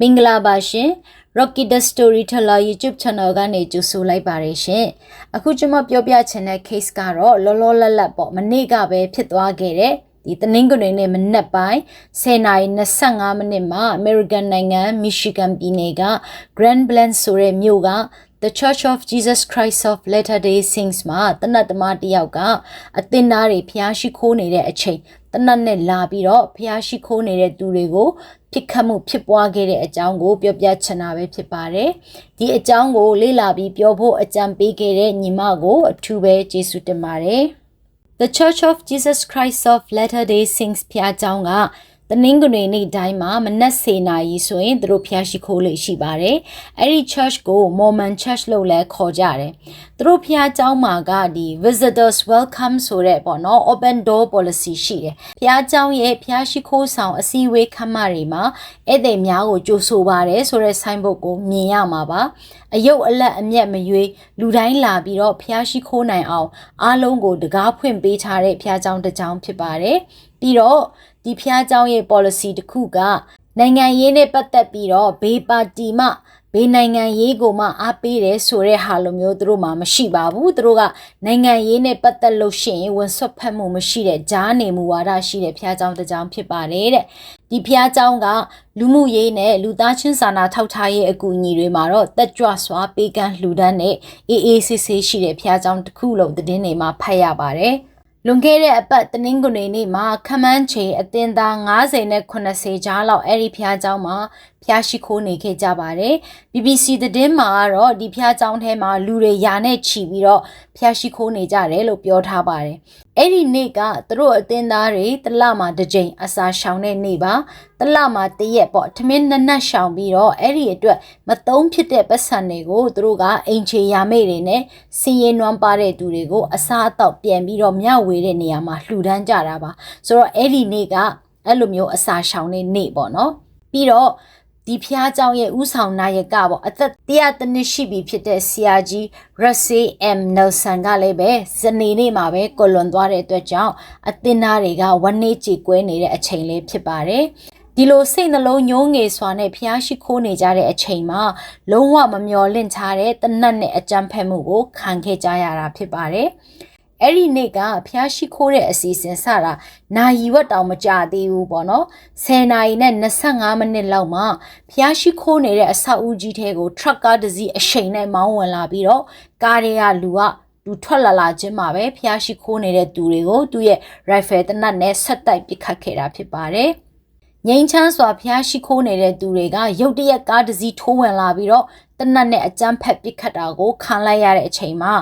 မင်္ဂလာပါရှင် Rocky the Storyteller YouTube Channel ကနေကြိုဆိုလိုက်ပါတယ်ရှင်အခုကျွန်မပြောပြချင်တဲ့ case ကတော့လောလောလတ်လတ်ပေါ့မနေ့ကပဲဖြစ်သွားခဲ့တဲ့ဒီတနင်္ဂနွေနေ့မနက်ပိုင်း10:25မိနစ်မှာ American နိုင်ငံ Michigan ပြည်နယ်က Grand Blanc ဆိုတဲ့မြို့က The Church of Jesus Christ of Latter-day Saints မှာတနတ်သမားတယောက်ကအသင်းသားတွေဖျားရှိခိုးနေတဲ့အချိန် တနတ်နဲ့လာပြီးတော့ဖျားရှိခိုးနေတဲ့သူတွေကိုဖြစ်ခတ်မှုဖြစ်ပွားခဲ့တဲ့အကြောင်းကိုပြောပြချင်တာပဲဖြစ်ပါတယ်။ဒီအကြောင်းကိုလေ့လာပြီးပြောဖို့အကြံပေးခဲ့တဲ့ညီမကိုအထူးပဲကျေးဇူးတင်ပါတယ်။ The Church of Jesus Christ of Latter-day Saints ဖျားเจ้าက တနင်္ဂနွေနေ့တိုင်းမှာမနက်စေနာရီဆိုရင်သူတို့ဖျားရှိခိုးလေရှိပါတယ်။အဲ့ဒီ church ကို Mormon Church လို့လည်းခေါ်ကြတယ်။သူတို့ဖျားเจ้าမှာကဒီ visitors welcome ဆိုတဲ့ပေါ့နော် open door policy ရှိတယ်။ဖျားเจ้าရဲ့ဖျားရှိခိုးဆောင်အစည်းအဝေးခမ်းမတွေမှာဧည့်သည်များကိုကြိုဆိုပါတယ်ဆိုတဲ့ sign board ကိုမြင်ရမှာပါ။အယုတ်အလက်အမျက်မရွေးလူတိုင်းလာပြီးတော့ဖျားရှိခိုးနိုင်အောင်အားလုံးကိုတကားဖွင့်ပေးထားတဲ့ဖျားเจ้าတစ်ကြောင်ဖြစ်ပါတယ်။ပြီးတော့ ဒီဖျားเจ้าရဲ့ policy တစ်ခုကနိုင်ငံရေးနဲ့ပတ်သက်ပြီးတော့ဘေးပါတီမှဘေးနိုင်ငံရေးကိုမှအားပေးတယ်ဆိုတဲ့ဟာလိုမျိုးသူတို့မှမရှိပါဘူးသူတို့ကနိုင်ငံရေးနဲ့ပတ်သက်လို့ရှိရင်ဝန်ဆွတ်ဖက်မှုမရှိတဲ့ဂျားနေမှုဝါဒရှိတဲ့ဖျားเจ้าတစ်ကြောင်ဖြစ်ပါတယ်တဲ့ဒီဖျားเจ้าကလူမှုရေးနဲ့လူသားချင်းစာနာထောက်ထားရေးအကူအညီတွေမှာတော့တက်ကြွစွာပေးကမ်းလှူဒန်းတဲ့အေးအေးဆေးဆေးရှိတဲ့ဖျားเจ้าတစ်ခုလုံးသတင်းတွေမှာဖတ်ရပါတယ်။ လွန်ခဲ့တဲ့အပတ်တနင်္ဂနွေနေ့မှာခမန်းချေအတင်းသား90နဲ့80ကြားလောက်အဲ့ဒီဖျားเจ้าမှာဖျားရှိခိုးနေခဲ့ကြပါတယ်။ BBC သတင်းမှာကတော့ဒီဖျားเจ้าထဲမှာလူတွေယာနဲ့ချီပြီးတော့ဖျားရှိခိုးနေကြတယ်လို့ပြောထားပါတယ်။ အဲ့ဒီနေ့ကသူတို့အတင်းသားတွေတလမှာတစ်ကြိမ်အစာရှောင်တဲ့နေ့ပါ။တလမှာတရက်ပေါ့ထမင်းနှစ်နက်ရှောင်ပြီးတော့အဲ့ဒီအတွက်မသုံးဖြစ်တဲ့ပတ်စံတွေကိုသူတို့ကအင်ချေယာမေတွေနဲ့စည်ရင်နွမ်းပါတဲ့သူတွေကိုအစားအသောက်ပြန်ပြီးတော့မျှဝေတဲ့နေရာမှာလှူဒန်းကြတာပါ။ဆိုတော့အဲ့ဒီနေ့ကအဲ့လိုမျိုးအစာရှောင်တဲ့နေ့ပေါ့နော်။ပြီးတော့ ဒီဖျားเจ้าရဲ့ဥဆောင်နာယကပေါ့အသက်100တနှစ်ရှိပြီဖြစ်တဲ့ဆရာကြီးရက်ဆေးအမ်နယ်ဆန်ကလည်းပဲဇနေနေ့မှာပဲကွလွန်သွားတဲ့အတွက်ကြောင့်အသင်းသားတွေကဝန်းနေကြည်ကွဲနေတဲ့အချိန်လေးဖြစ်ပါတယ်ဒီလိုစိတ်နှလုံးညှိုးငယ်စွာနဲ့ဖျားရှိခိုးနေကြတဲ့အချိန်မှာလုံးဝမမျော်လင့်ချတဲ့တနတ်နဲ့အကြမ်းဖက်မှုကိုခံခဲ့ကြရတာဖြစ်ပါတယ်။ အဲ့ဒီနေ့ကဖျားရှိခိုးတဲ့အစီအစဉ်စတာနာယီဝက်တောင်မကြသေးဘူးပေါ့နော်10နာရီနဲ့25မိနစ်လောက်မှဖျားရှိခိုးနေတဲ့အဆောက်အဦကြီးထဲကို truck ကားတစ်စီးအရှိန်နဲ့မောင်းဝင်လာပြီးတော့ကားတွေကလူကလူထွက်လာလာခြင်းမှာပဲဖျားရှိခိုးနေတဲ့သူတွေကိုသူ့ရဲ့ rifle တနတ်နဲ့ဆက်တိုက်ပစ်ခတ်ခဲ့တာဖြစ်ပါတယ် ငိမ့်ချမ်းစွာဖျားရှိခိုးနေတဲ့သူတွေကရုတ်တရက်ကားတစ်စီးထိုးဝင်လာပြီးတော့တနတ်နဲ့အကြမ်းဖက်ပစ်ခတ်တာကိုခံလိုက်ရတဲ့အချိန်မှာ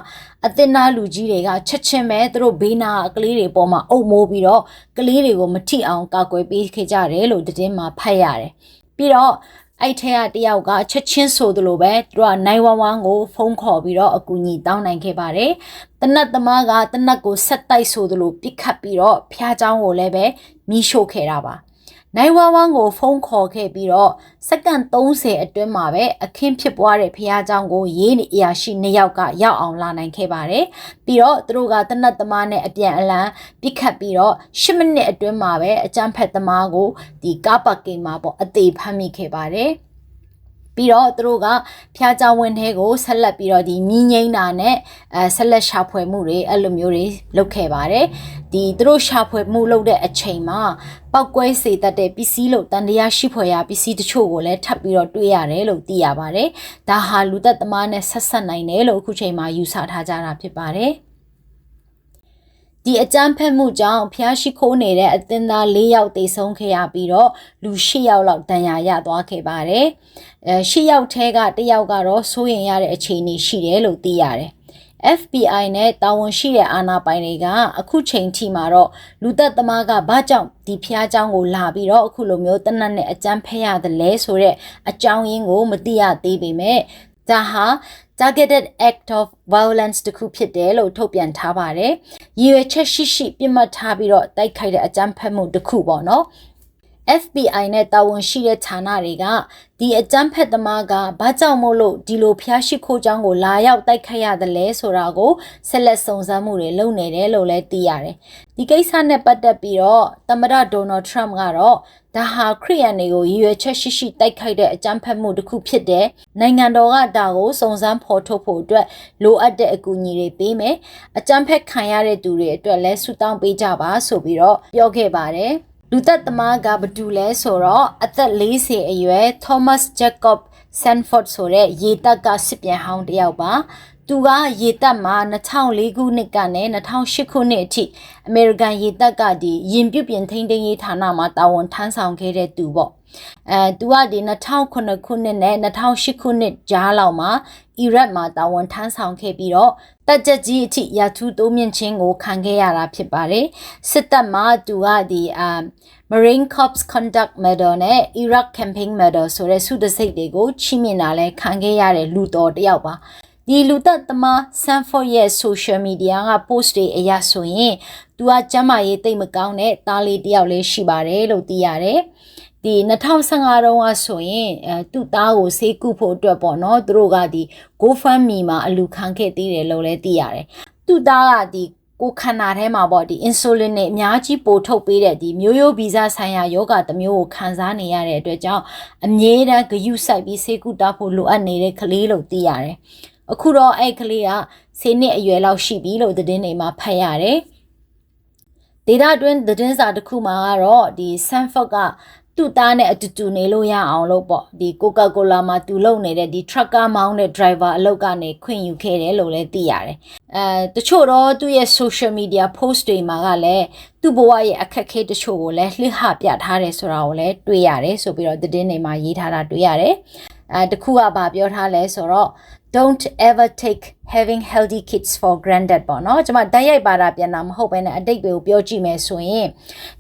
အသင်းသားလူကြီးတွေကချက်ချင်းပဲသူတို့ဘေးနာကလေးတွေပေါ်မှာအုပ်မိုးပြီးတော့ကလေးတွေကိုမထိအောင်ကာကွယ်ပေးခဲ့ကြတယ်လို့သတင်းမှာဖတ်ရတယ်။ပြီးတော့အဲ့ထက်ကတယောက်ကချက်ချင်းဆိုသလိုပဲသူက911ကိုဖုန်းခေါ်ပြီးတော့အကူအညီတောင်းနိုင်ခဲ့ပါတယ်။တနတ်သမားကတနတ်ကိုဆက်တိုက်ဆိုသလိုပစ်ခတ်ပြီးတော့ဖျားချောင်းကိုလည်းပဲမီးရှို့ခဲ့တာပါ။ 911ကိုဖုန်းခေါ်ခဲ့ပြီးတော့စက္ကန့်30အတွင်းမှာပဲအခင်းဖြစ်ပွားတဲ့ဖះเจ้าကိုရေးနေအရာရှိနှစ်ယောက်ကရောက်အောင်လာနိုင်ခဲ့ပါတယ်။ပြီးတော့သူတို့ကတနတ်သမားနဲ့အပြန်အလှန်ပြစ်ခတ်ပြီးတော့10မိနစ်အတွင်းမှာပဲအကြမ်းဖက်သမားကိုဒီကားပါကင်မှာပေါ့အသေးဖမ်းမိခဲ့ပါတယ်။ ပြီးတော့သူတို့ကဖျားကြောင်ဝင်ထဲကိုဆက်လက်ပြီးတော့ဒီမြင်းငိမ့်တာနဲ့အဲဆက်လက်ရှာဖွေမှုတွေအဲ့လိုမျိုးတွေလုပ်ခဲ့ပါတယ်ဒီသူတို့ရှာဖွေမှုလုပ်တဲ့အချိန်မှာပောက်ကွဲစေတတ်တဲ့ပစ္စည်းလို့တန်တရားရှိဖွယ်ရာပစ္စည်းတချို့ကိုလည်းထပ်ပြီးတော့တွေ့ရတယ်လို့သိရပါတယ်ဒါဟာလူသက်သမားနဲ့ဆက်ဆက်နိုင်တယ်လို့အခုချိန်မှာယူဆထားကြတာဖြစ်ပါတယ် ဒီအကြမ်းဖက်မှုကြောင့်ဖျားရှိခိုးနေတဲ့အသင်းသား၄ယောက်သေဆုံးခဲ့ရပြီးတော့လူ၈ယောက်လောက်ဒဏ်ရာရသွားခဲ့ပါတယ်။အဲ၈ယောက်ထဲကတစ်ယောက်ကတော့စိုးရင်ရတဲ့အခြေအနေရှိတယ်လို့သိရတယ်။ FBI နဲ့တာဝန်ရှိတဲ့အာဏာပိုင်တွေကအခုချိန်ထိမှာတော့လူသက်သမားကဘာကြောင့်ဒီဖျားเจ้าကိုလာပြီးတော့အခုလိုမျိုးတနတ်နဲ့အကြမ်းဖက်ရတယ်လဲဆိုတော့အကြောင်းရင်းကိုမသိရသေးပေမဲ့ဒါဟာ targeted act of violence တခုဖြစ်တယ်လို့ထုတ်ပြန်ထားပါတယ်။ရည်ရွယ်ချက်ရှိရှိပြစ်မှတ်ထားပြီးတော့တိုက်ခိုက်တဲ့အကြမ်းဖက်မှုတစ်ခုပေါ့နော်။ FBI နဲ့တာဝန်ရှိတဲ့ဌာနတွေကဒီအကြမ်းဖက်သမားကဘာကြောင့်မို့လို့ဒီလိုဖျားရှိခိုးကြောင်းကိုလာရောက်တိုက်ခတ်ရတယ်လဲဆိုတာကိုဆက်လက်စုံစမ်းမှုတွေလုပ်နေတယ်လို့လည်းသိရတယ်။ဒီကိစ္စနဲ့ပတ်သက်ပြီးတော့သမ္မတဒေါ်နယ်ထရမ့်ကတော့ဒါဟာခရီးယန်တွေကိုရည်ရွယ်ချက်ရှိရှိတိုက်ခိုက်တဲ့အကြမ်းဖက်မှုတစ်ခုဖြစ်တဲ့နိုင်ငံတော်ကဒါကိုစုံစမ်းဖော်ထုတ်ဖို့အတွက်လိုအပ်တဲ့အကူအညီတွေပေးမယ်။အကြမ်းဖက်ခံရတဲ့သူတွေအတွက်လည်းဆုတောင်းပေးကြပါဆိုပြီးတော့ပြောခဲ့ပါတယ်။ လူသက်သမားကဘသူလဲဆိုတော့အသက်40အရွယ် Thomas Jacob Sanford ဆိုတဲ့ရေတပ်ကစစ်ပြန်ဟောင်းတယောက်ပါသူကရေတပ်မှာ2004ခုနှစ်ကနေ2008ခုနှစ်အထိအမေရိကန်ရေတပ်ကဒီရင်ပြုတ်ပြင်ထိန်းသိမ်းရေးဌာနမှာတာဝန်ထမ်းဆောင်ခဲ့တဲ့သူပေါ့အဲသူကဒီ2009ခုနှစ်နဲ့2008ခုနှစ်ကြားလောက်မှာအီရတ်မှာတာဝန်ထမ်းဆောင်ခဲ့ပြီးတော့တက်ကြကြီးအထိရာထူးတိုးမြင့်ခြင်းကိုခံခဲ့ရတာဖြစ်ပါတယ်စစ်တပ်မှာသူကဒီအာ Marine Corps Conduct Medal နဲ့ Iraq Campaign Medal ဆိုတဲ့ဆုတံဆိပ်တွေကိုချီးမြှင့်တာလဲခံခဲ့ရတဲ့လူတော်တယောက်ပါဒီလူသက်သမား Sanford ရဲ့ social media က post တွေအရဆိုရင်သူကကျမ်းမာရေးတိတ်မကောင်းတဲ့သားလေးတယောက်လေးရှိပါတယ်လို့သိရတယ် ဒီ2015တုန်းကဆိုရင်အဲသူ့သားကိုဆေးကုဖို့အတွက်ပေါ့နော်သူတို့ကဒီ GoFundMe မှာအလူခံခဲ့သေးတယ်လို့လည်းသိရတယ်သူ့သားကဒီကိုခန္ဓာထဲမှာပေါ့ဒီ insulin နဲ့အများကြီးပိုထုတ်ပေးတဲ့ဒီမျိုးရိုးဗီဇဆိုင်ရာယောဂတစ်မျိုးကိုခံစားနေရတဲ့အတွက်ကြောင့်အမြဲတမ်းဂယုစိုက်ပြီးဆေးကုတဖို့လိုအပ်နေတဲ့ကလေးလို့သိရတယ်။အခုတော့အဲ့ကလေးကဆေးနှစ်အရွယ်လောက်ရှိပြီလို့သတင်းတွေမှာဖတ်ရတယ်။ဒေတာတွင်းသတင်းစာတစ်ခုမှာကတော့ဒီ Sanford က သူ့သားနဲ့အတူတူနေလို့ရအောင်လို့ပေါ့ဒီကိုကာကိုလာမှာသူလုံနေတဲ့ဒီ trucker မောင်းတဲ့ driver အလုပ်ကနေခွင့်ယူခဲ့တယ်လို့လည်းသိရတယ်အဲတချို့တော့သူ့ရဲ့ social media post တွေမှာကလည်းသူ့ဘဝရဲ့အခက်အခဲတချို့ကိုလည်းလှဟပြထားတယ်ဆိုတာကိုလည်းတွေ့ရတယ်ဆိုပြီးတော့သတင်းတွေမှာရေးထားတာတွေ့ရတယ်အဲတခုကဗာပြောထားလဲဆိုတော့ don't ever take having healthy kids for granted ပေါ့နော်ကျွန်မတိုက်ရိုက်ပါတာပြန်တာမဟုတ်ဘဲနဲ့အတိတ်တွေကိုပြောကြည့်မယ်ဆိုရင်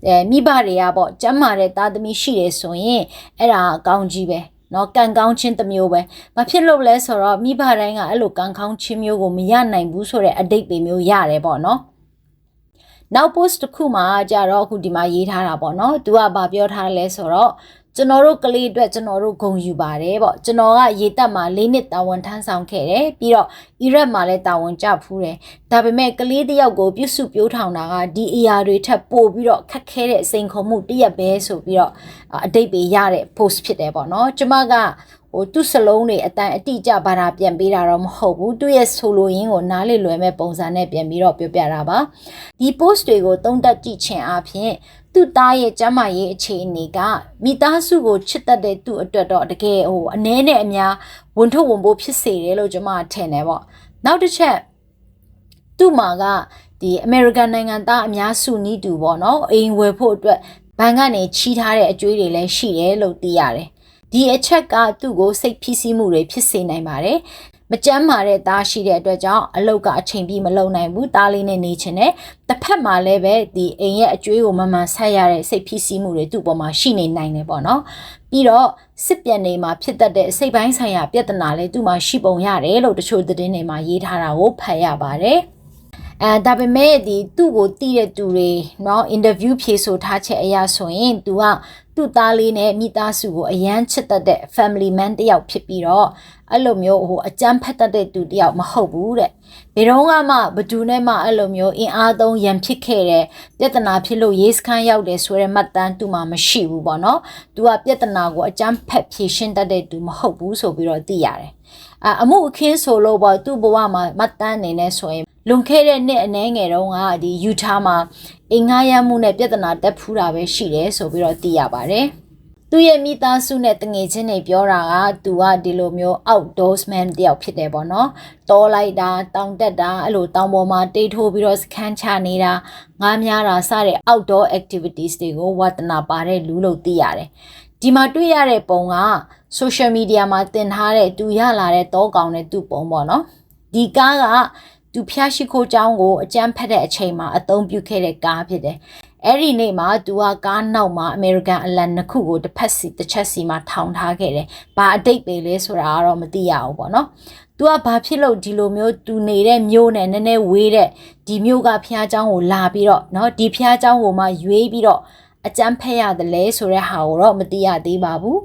အဲမိဘတွေကပေါ့ကျမ်းမာတဲ့သားသမီးရှိတယ်ဆိုရင်အဲ့ဒါအကောင်းကြီးပဲနော်ကံကောင်းခြင်းတစ်မျိုးပဲဘာဖြစ်လို့လဲဆိုတော့မိဘတိုင်းကအဲ့လိုကံကောင်းခြင်းမျိုးကိုမရနိုင်ဘူးဆိုတဲ့အတိတ်တွေမျိုးရတယ်ပေါ့နော်နောက် post တစ်ခုမှာကြတော့အခုဒီမှာရေးထားတာပေါ့နော်သူကဗာပြောထားလဲဆိုတော့ ကျွန်တော်တို့ကလေးအတွက်ကျွန်တော်တို့ဂုဏ်ယူပါတယ်ပေါ့ကျွန်တော်ကရေတက်မှာ၄နှစ်တာဝန်ထမ်းဆောင်ခဲ့တယ်ပြီးတော့အီရတ်မှာလည်းတာဝန်ကျဖူးတယ်ဒါပေမဲ့ကလေးတယောက်ကိုပြုစုပြောထောင်တာကဒီအရာတွေထက်ပိုပြီးတော့ခက်ခဲတဲ့အစိန်ခုံမှုတရက်ပဲဆိုပြီးတော့အတိတ်ပဲရတဲ့ post ဖြစ်တယ်ပေါ့နော်ကျွန်မကဟိုသူ့စလုံးတွေအတန်အတိအကျဘာသာပြန်ပေးတာတော့မဟုတ်ဘူးသူ့ရဲ့ဆိုလိုရင်းကိုနားလေလွယ်မဲ့ပုံစံနဲ့ပြန်ပြီးတော့ပြောပြတာပါဒီ post တွေကိုသုံးသပ်ကြည့်ခြင်းအပြင် သူ့သားရဲ့ကျမ်းမာရေးအခြေအနေကမိသားစုကိုချစ်တတ်တဲ့သူ့အတွက်တော့တကယ်ဟိုအ ਨੇ နဲ့အများဝန်ထုတ်ဝန်ပိုးဖြစ်စေတယ်လို့ကျွန်မထင်တယ်ပေါ့နောက်တစ်ချက်သူ့မှာကဒီအမေရိကန်နိုင်ငံသားအများစုနီးတူပေါ့နော်အိမ်ဝယ်ဖို့အတွက်ဘဏ်ကနေချီးထားတဲ့အကျွေးတွေလည်းရှိတယ်လို့သိရတယ်ဒီအချက်ကသူ့ကိုစိတ်ဖိစီးမှုတွေဖြစ်စေနိုင်ပါတယ် မကြမ်းမာတဲ့သားရှိတဲ့အတွက်ကြောင့်အလုတ်ကအချိန်ပြည့်မလုံနိုင်ဘူးသားလေးနဲ့နေချင်တယ်တစ်ဖက်မှာလည်းပဲဒီအိမ်ရဲ့အကျွေးကိုမမှန်ဆက်ရတဲ့စိတ်ဖိစီးမှုတွေသူ့ပေါ်မှာရှိနေနိုင်တယ်ပေါ့နော်ပြီးတော့စစ်ပြန်နေမှာဖြစ်တတ်တဲ့စိတ်ပိုင်းဆိုင်ရာပြဿနာလည်းသူ့မှာရှိပုံရတယ်လို့တချို့သတင်းတွေမှာရေးထားတာကိုဖတ်ရပါတယ် အဲဒါပေမဲ့ဒီသူ့ကိုတီးတဲ့သူတွေเนาะအင်တာဗျူးဖြေဆိုထားချက်အရာဆိုရင် तू ကသူ့သားလေးနဲ့မိသားစုကိုအရန်ချစ်တတ်တဲ့ family man တယောက်ဖြစ်ပြီးတော့အဲ့လိုမျိုးဟိုအကြမ်းဖက်တတ်တဲ့သူတယောက်မဟုတ်ဘူးတဲ့ဘယ်တော့မှဘသူနဲ့မှအဲ့လိုမျိုးအင်အားသုံးရန်ဖြစ်ခဲ့တဲ့ပြဿနာဖြစ်လို့ရေးစခန်းရောက်တယ်ဆိုတဲ့မှတ်တမ်းသူမှမရှိဘူးပေါ့နော်။ तू ကပြဿနာကိုအကြမ်းဖက်ဖြေရှင်းတတ်တဲ့သူမဟုတ်ဘူးဆိုပြီးတော့သိရတယ်။အအမှုအခင်းဆိုလို့ပေါ့သူ့ဘဝမှာမှတ်တမ်းအနေနဲ့ဆိုရင် လွန်ခဲ့တဲ့နှစ်အနည်းငယ်တုန်းကဒီယူထားမှာအင်္ဂါရမှုနဲ့ပြဿနာတက်ဖူးတာပဲရှိတယ်ဆိုပြီးတော့သိရပါတယ်။သူ့ရဲ့မိသားစုနဲ့တငယ်ချင်းတွေပြောတာကသူကဒီလိုမျိုး outdoorsman တယောက်ဖြစ်တယ်ပေါ့နော်တောလိုက်တာတောင်တက်တာအဲ့လိုတောင်ပေါ်မှာတိတ်ထိုးပြီးတော့စခန်းချနေတာငားများတာစတဲ့ outdoor activities တွေကိုဝါသနာပါတဲ့လူလို့သိရတယ်ဒီမှာတွေ့ရတဲ့ပုံက social media မှာတင်ထားတဲ့သူရလာတဲ့တောကောင်တဲ့သူ့ပုံပေါ့နော်ဒီကားက သူဖျားရှိခိုးကြောင်းကိုအကြမ်းဖက်တဲ့အချိန်မှာအသုံးပြုခဲ့တဲ့ကားဖြစ်တယ်အဲ့ဒီနေ့မှာသူကကားနောက်မှာအမေရိကန်အလံနှစ်ခုကိုတစ်ဖက်စီတစ်ချက်စီမှာထောင်ထားခဲ့တယ်။ဘာအတိတ်ပဲလဲဆိုတာကတော့မသိရဘူးပေါ့နော်။ तू ကဘာဖြစ်လို့ဒီလိုမျိုး तू နေတဲ့မြို့နဲ့နည်းနည်းဝေးတဲ့ဒီမြို့ကဖျားเจ้าကိုလာပြီးတော့เนาะဒီဖျားเจ้าကိုမှရွေးပြီးတော့ အကြမ်းဖက်ရတယ်လဲဆိုတဲ့ဟာကိုတော့မသိရသေးပါဘူး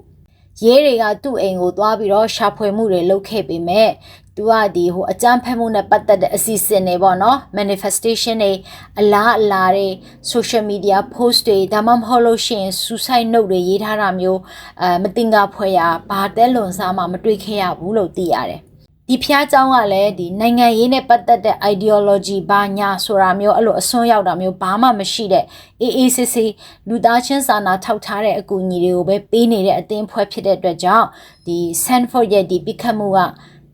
ရဲတွေကသူ့အိမ်ကိုသွားပြီးတော့ရှာဖွေမှုတွေလုပ်ခဲ့ပေမဲ့ သူကဒီဟိုအကြမ်းဖက်မှုနဲ့ပတ်သက်တဲ့အစီအစဉ်တွေပေါ့နော် manifestation တွေအလားအလာတွေ social media post တွေဒါမှမဟုတ်လို့ရှိရင် suicide note တွေရေးထားတာမျိုးအဲမတင်ကဖွယ်ရဘာတဲလွန်စားမှမတွေ့ခဲ့ရဘူးလို့သိရတယ်ဒီဖျားเจ้าကလည်းဒီနိုင်ငံရေးနဲ့ပတ်သက်တဲ့ ideology ဘာညာဆိုတာမျိုးအဲ့လိုအစွန်းရောက်တာမျိုးဘာမှမရှိတဲ့အေးအေးဆေးဆေးလူသားချင်းစာနာထောက်ထားတဲ့အကူအညီတွေကိုပဲပေးနေတဲ့အသင်းဖွဲ့ဖြစ်တဲ့အတွက်ကြောင့်ဒီ Sanford ရဲ့ဒီပြစ်ခတ်မှုက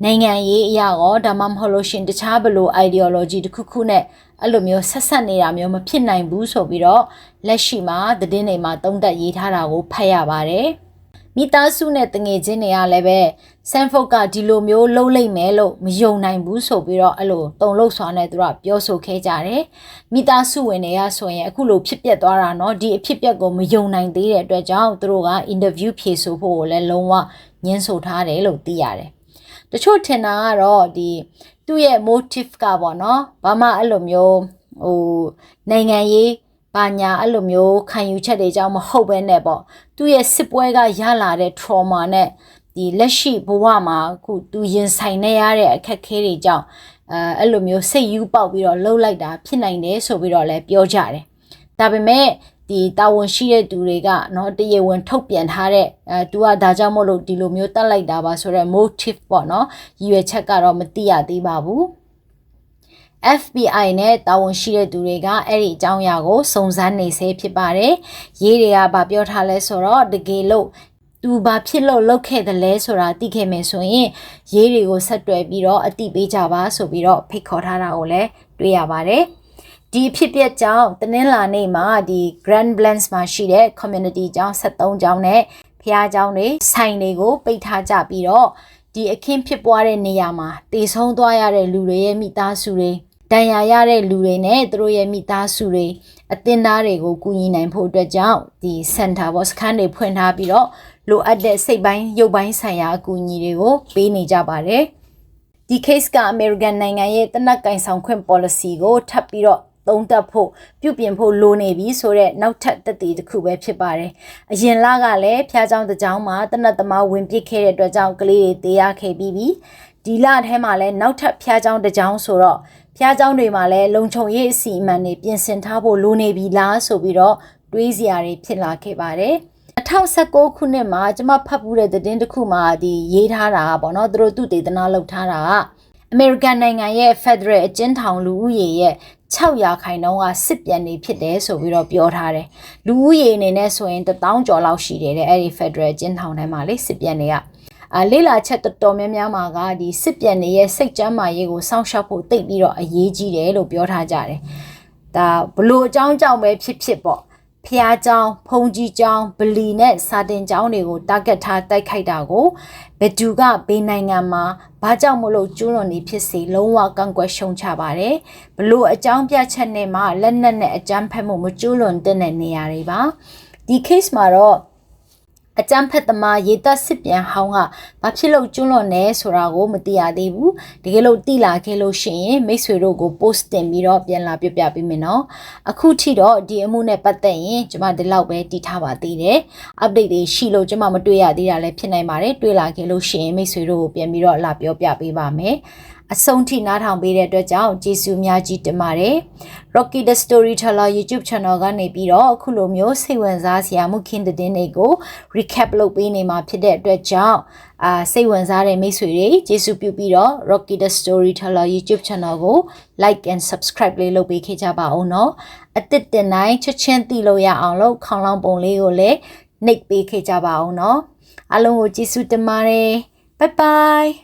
နိုင်ငံရေးအရာရောဒါမှမဟုတ်လို့ရှင်တခြားဘလို့ ideology တစ်ခုခုနဲ့အဲ့လိုမျိုးဆက်ဆက်နေတာမျိုးမဖြစ်နိုင်ဘူးဆိုပြီးတော့လက်ရှိမှာသတင်းတွေမှာတုံးတက်ရေးထားတာကိုဖတ်ရပါတယ်။မိသားစုနဲ့တငယ်ချင်းတွေကလည်းပဲဆန်ဖို့ကဒီလိုမျိုးလှုပ်လိုက်မယ်လို့မယုံနိုင်ဘူးဆိုပြီးတော့အဲ့လိုတုံလှုပ်စွာနဲ့သူကပြောဆိုခဲ့ကြတယ်။မိသားစုဝင်တွေကဆိုရင်အခုလိုဖြစ်ပျက်သွားတာနော်ဒီအဖြစ်ပျက်ကိုမယုံနိုင်သေးတဲ့အတွက်ကြောင့်သူတို့ကအင်တာဗျူးဖြေဆိုဖို့ကိုလည်းလုံးဝညှင်းဆိုထားတယ်လို့သိရတယ် တချို့ထင်တာကတော့ဒီသူ့ရဲ့ motive ကပေါ့နော်ဘာမှအဲ့လိုမျိုးဟိုနိုင်ငံရေးဘာညာအဲ့လိုမျိုးခံယူချက်တွေကြောင့်မဟုတ်ဘဲနဲ့ပေါ့သူ့ရဲ့စစ်ပွဲကရလာတဲ့ trauma နဲ့ဒီလက်ရှိဘဝမှာအခုသူရင်ဆိုင်နေရတဲ့အခက်အခဲတွေကြောင့်အဲအဲ့လိုမျိုးစိတ်ယူပေါက်ပြီးတော့လှုပ်လိုက်တာဖြစ်နိုင်တယ်ဆိုပြီးတော့လည်းပြောကြတယ်ဒါပေမဲ့ ဒီတာဝန်ရှိတဲ့သူတွေကနော်တရားဝင်ထုတ်ပြန်ထားတဲ့အဲသူကဒါကြောင့်မို့လို့ဒီလိုမျိုးတတ်လိုက်တာပါဆိုတော့ motive ပေါ့နော်ရည်ရွယ်ချက်ကတော့မသိရသေးပါဘူး FBI နဲ့တာဝန်ရှိတဲ့သူတွေကအဲ့ဒီအကြောင်းအရာကိုစုံစမ်းနေဆဲဖြစ်ပါတယ်။ရေးတွေကဗာပြောထားလဲဆိုတော့တကယ်လို့သူဘာဖြစ်လို့လောက်ခဲ့တယ်လဲဆိုတာသိခဲ့မယ်ဆိုရင်ရေးတွေကိုဆက်တွယ်ပြီးတော့အတိပေးကြပါဆိုပြီးတော့ဖိတ်ခေါ်ထားတာကိုလည်းတွေ့ရပါတယ်။ ဒီဖြစ်ပျက်ကြောင့်တနင်္လာနေ့မှာဒီ Grand Blends မှာရှိတဲ့ community ကျောင်း73ကျောင်းနဲ့ဖះကျောင်းတွေဆိုင်တွေကိုပိတ်ထားကြပြီးတော့ဒီအခင်းဖြစ်ပွားတဲ့နေရာမှာတည်ဆုံးသွားရတဲ့လူတွေရဲ့မိသားစုတွေဒဏ်ရာရတဲ့လူတွေနဲ့သူတို့ရဲ့မိသားစုတွေအသင်းသားတွေကိုကူညီနိုင်ဖို့အတွက်ကြောင့်ဒီ center ဘောစခန်းတွေဖွင့်ထားပြီးတော့လိုအပ်တဲ့စိတ်ပိုင်းရုပ်ပိုင်းဆိုင်ရာအကူအညီတွေကိုပေးနေကြပါတယ်ဒီ case က American နိုင်ငံရဲ့တနက်ကင်ဆောင်ခွင့် policy ကိုထပ်ပြီးတော့ သုံးသပ်ဖို့ပြုပြင်ဖို့လိုနေပြီဆိုတော့နောက်ထပ်သက်သေတစ်ခုပဲဖြစ်ပါတယ်။အရင်လကလည်းဖျားเจ้าတကြောင်မှာတနတ်သမားဝင်ပစ်ခဲ့တဲ့အတွက်ကြောင့်ကလေးတွေတေးရခဲ့ပြီးပြီ။ဒီလထဲမှာလည်းနောက်ထပ်ဖျားเจ้าတကြောင်ဆိုတော့ဖျားเจ้าတွေမှာလည်းလုံခြုံရေးအစီအမံတွေပြင်ဆင်ထားဖို့လိုနေပြီလားဆိုပြီးတော့တွေးစရာတွေဖြစ်လာခဲ့ပါတယ်။2019ခုနှစ်မှာကျွန်မဖတ်ပူးတဲ့သတင်းတစ်ခုမှာဒီရေးထားတာပေါ့နော်သူတို့သူတည်တနာလုပ်ထားတာကအမေရိကန်နိုင်ငံရဲ့ Federal အကျဉ်းထောင်လူဦးရေရဲ့ 600ရာခိုင်နှုန်းကစစ်ပြန်နေဖြစ်တယ်ဆိုပြီးတော့ပြောထားတယ်လူဦးရေအနေနဲ့ဆိုရင်1000ကျော်လောက်ရှိတယ်တဲ့အဲ့ဒီ Federal အကျဉ်းထောင်ထဲမှာလေစစ်ပြန်တွေကအာလေးလာချက်တော်တော်များများမှာကဒီစစ်ပြန်တွေရဲ့စိတ်ကြမ်းမာရေးကိုစောင့်ရှောက်ဖို့တိတ်ပြီးတော့အရေးကြီးတယ်လို့ပြောထားကြတယ်ဒါဘလို့အကြောင်းကြောင့်ပဲဖြစ်ဖြစ်ပေါ့ ဖျားကျောင်းဖုန်ကြီးကျောင်းဗလီနဲ့စာတင်ကျောင်းတွေကိုတာဂက်ထားတိုက်ခိုက်တာကိုဘဒူကဘေးနိုင်ငံမှာဘာကြောင့်မလို့ကျူးလွန်နေဖြစ်စေလုံးဝကန့်ကွက်ရှုံချပါတယ်ဘလို့အကြောင်းပြချက်နဲ့မှလက်နက်နဲ့အကြမ်းဖက်မှုမကျူးလွန်တဲ့နေရာတွေပါဒီ case မှာတော့ အကြမ်းဖက်သမားရေသက်စစ်ပြန်ဟောင်းကဘာဖြစ်လို့ကျွလွန်နေဆိုတာကိုမသိရသေးဘူးတကယ်လို့သိလာခဲ့လို့ရှိရင်မိတ်ဆွေတို့ကို post တင်ပြီးတော့ပြန်လာပြပြပေးမယ်နော်အခုထိတော့ဒီအမှုနဲ့ပတ်သက်ရင်ကျမဒီလောက်ပဲတည်ထားပါသေးတယ် update တွေရှိလို့ကျမမတွေ့ရသေးတာလည်းဖြစ်နိုင်ပါတယ်တွေ့လာခဲ့လို့ရှိရင်မိတ်ဆွေတို့ကိုပြန်ပြီးတော့လာပြောပြပေးပါမယ် အဆုံးထိနားထောင်ပေးတဲ့အတွက်ကြောင့်ကျေးဇူးအများကြီးတင်ပါတယ်။ Rocky the Storyteller YouTube Channel ကနေပြီးတော့အခုလိုမျိုးစိတ်ဝင်စားစရာမှုခင်းသတင်းတွေကို recap လုပ်ပေးနေမှာဖြစ်တဲ့အတွက်ကြောင့်အာစိတ်ဝင်စားတဲ့မိတ်ဆွေတွေကျေးဇူးပြုပြီးတော့ Rocky the Storyteller YouTube Channel ကို like and subscribe လေးလုပ်ပေးခဲ့ကြပါဦးနော်။အစ်စ်တင်တိုင်းချက်ချင်းသိလို့ရအောင်လို့ခေါင်းလောင်းပုံလေးကိုလည်းနှိပ်ပေးခဲ့ကြပါဦးနော်။အားလုံးကိုကျေးဇူးတင်ပါတယ်။ Bye bye